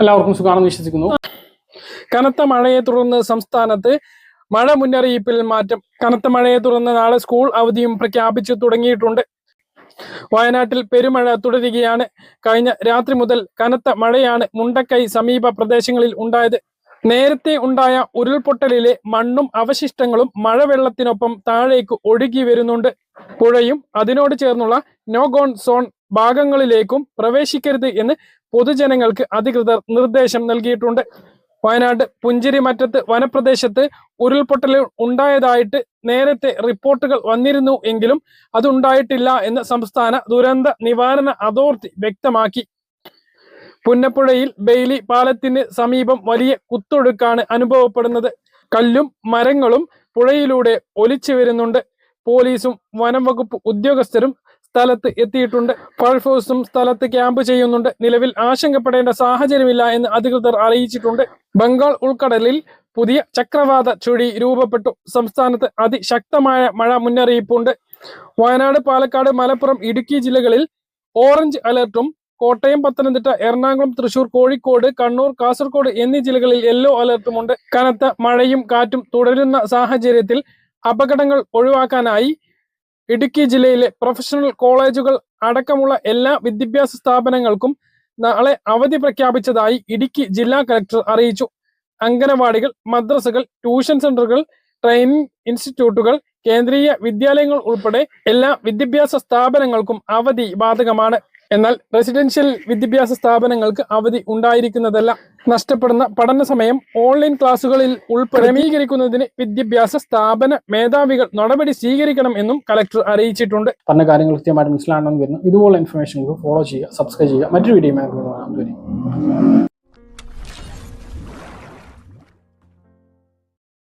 എല്ലാവർക്കും സുഖമാണെന്ന് വിശ്വസിക്കുന്നു. കനത്ത മഴയെ തുടർന്ന് സംസ്ഥാനത്ത് മഴ മുന്നറിയിപ്പിൽ മാറ്റം. കനത്ത മഴയെ തുടർന്ന് നാളെ സ്കൂൾ അവധിയും പ്രഖ്യാപിച്ചു തുടങ്ങിയിട്ടുണ്ട്. വയനാട്ടിൽ പെരുമഴ തുടരുകയാണ്. കഴിഞ്ഞ രാത്രി മുതൽ കനത്ത മഴയാണ് മുണ്ടക്കൈ സമീപ പ്രദേശങ്ങളിൽ ഉണ്ടായത്. നേരത്തെ ഉണ്ടായ ഉരുൾപൊട്ടലിലെ മണ്ണും അവശിഷ്ടങ്ങളും മഴവെള്ളത്തിനൊപ്പം താഴേക്ക് ഒഴുകി വരുന്നുണ്ട്. പുഴയും അതിനോട് ചേർന്നുള്ള നോ ഗോൺ സോൺ ഭാഗങ്ങളിലേക്കും പ്രവേശിക്കരുത് എന്ന് പൊതുജനങ്ങൾക്ക് അധികൃതർ നിർദ്ദേശം നൽകിയിട്ടുണ്ട്. വയനാട് പുഞ്ചിരിമറ്റത്ത് വനപ്രദേശത്ത് ഉരുൾപൊട്ടൽ ഉണ്ടായതായിട്ട് നേരത്തെ റിപ്പോർട്ടുകൾ വന്നിരുന്നു എങ്കിലും അതുണ്ടായിട്ടില്ല എന്ന് സംസ്ഥാന ദുരന്ത നിവാരണ അതോറിറ്റി വ്യക്തമാക്കി. പുന്നപ്പുഴയിൽ ബെയിലി പാലത്തിന് സമീപം വലിയ കുത്തൊഴുക്കാണ് അനുഭവപ്പെടുന്നത്. കല്ലും മരങ്ങളും പുഴയിലൂടെ ഒലിച്ചു വരുന്നുണ്ട്. പോലീസും വനം വകുപ്പ് ഉദ്യോഗസ്ഥരും സ്ഥലത്ത് എത്തിയിട്ടുണ്ട്. ഫയർഫോഴ്സും സ്ഥലത്ത് ക്യാമ്പ് ചെയ്യുന്നുണ്ട്. നിലവിൽ ആശങ്കപ്പെടേണ്ട സാഹചര്യമില്ല എന്ന് അധികൃതർ അറിയിച്ചിട്ടുണ്ട്. ബംഗാൾ ഉൾക്കടലിൽ പുതിയ ചക്രവാത ചുഴി രൂപപ്പെട്ടു. സംസ്ഥാനത്ത് അതിശക്തമായ മഴ മുന്നറിയിപ്പുണ്ട്. വയനാട് പാലക്കാട് മലപ്പുറം ഇടുക്കി ജില്ലകളിൽ ഓറഞ്ച് അലർട്ടും കോട്ടയം പത്തനംതിട്ട എറണാകുളം തൃശൂർ കോഴിക്കോട് കണ്ണൂർ കാസർഗോഡ് എന്നീ ജില്ലകളിൽ യെല്ലോ അലർട്ടുമുണ്ട്. കനത്ത മഴയും കാറ്റും തുടരുന്ന സാഹചര്യത്തിൽ അപകടങ്ങൾ ഒഴിവാക്കാനായി ഇടുക്കി ജില്ലയിലെ പ്രൊഫഷണൽ കോളേജുകൾ അടക്കമുള്ള എല്ലാ വിദ്യാഭ്യാസ സ്ഥാപനങ്ങൾക്കും നാളെ അവധി പ്രഖ്യാപിച്ചതായി ഇടുക്കി ജില്ലാ കലക്ടർ അറിയിച്ചു. അംഗനവാടികൾ മദ്രസകൾ ട്യൂഷൻ സെന്ററുകൾ ട്രെയിനിങ് ഇൻസ്റ്റിറ്റ്യൂട്ടുകൾ കേന്ദ്രീയ വിദ്യാലയങ്ങൾ ഉൾപ്പെടെ എല്ലാ വിദ്യാഭ്യാസ സ്ഥാപനങ്ങൾക്കും അവധി ബാധകമാണ്. എന്നാൽ റെസിഡൻഷ്യൽ വിദ്യാഭ്യാസ സ്ഥാപനങ്ങൾക്ക് അവധി ഉണ്ടായിരിക്കുന്നതല്ല. നഷ്ടപ്പെടുന്ന പഠന സമയം ഓൺലൈൻ ക്ലാസുകളിൽ ഉൾപ്പെടെ വിദ്യാഭ്യാസ സ്ഥാപന മേധാവികൾ നടപടി സ്വീകരിക്കണം എന്നും കലക്ടർ അറിയിച്ചിട്ടുണ്ട്. പറഞ്ഞ കാര്യങ്ങൾ കൃത്യമായിട്ട് മനസ്സിലാണെന്ന് വരുന്നു ഇതുപോലുള്ള ഇൻഫർമേഷൻ ഫോളോ ചെയ്യുക സബ്സ്ക്രൈബ് ചെയ്യുക. മറ്റൊരു വീഡിയോ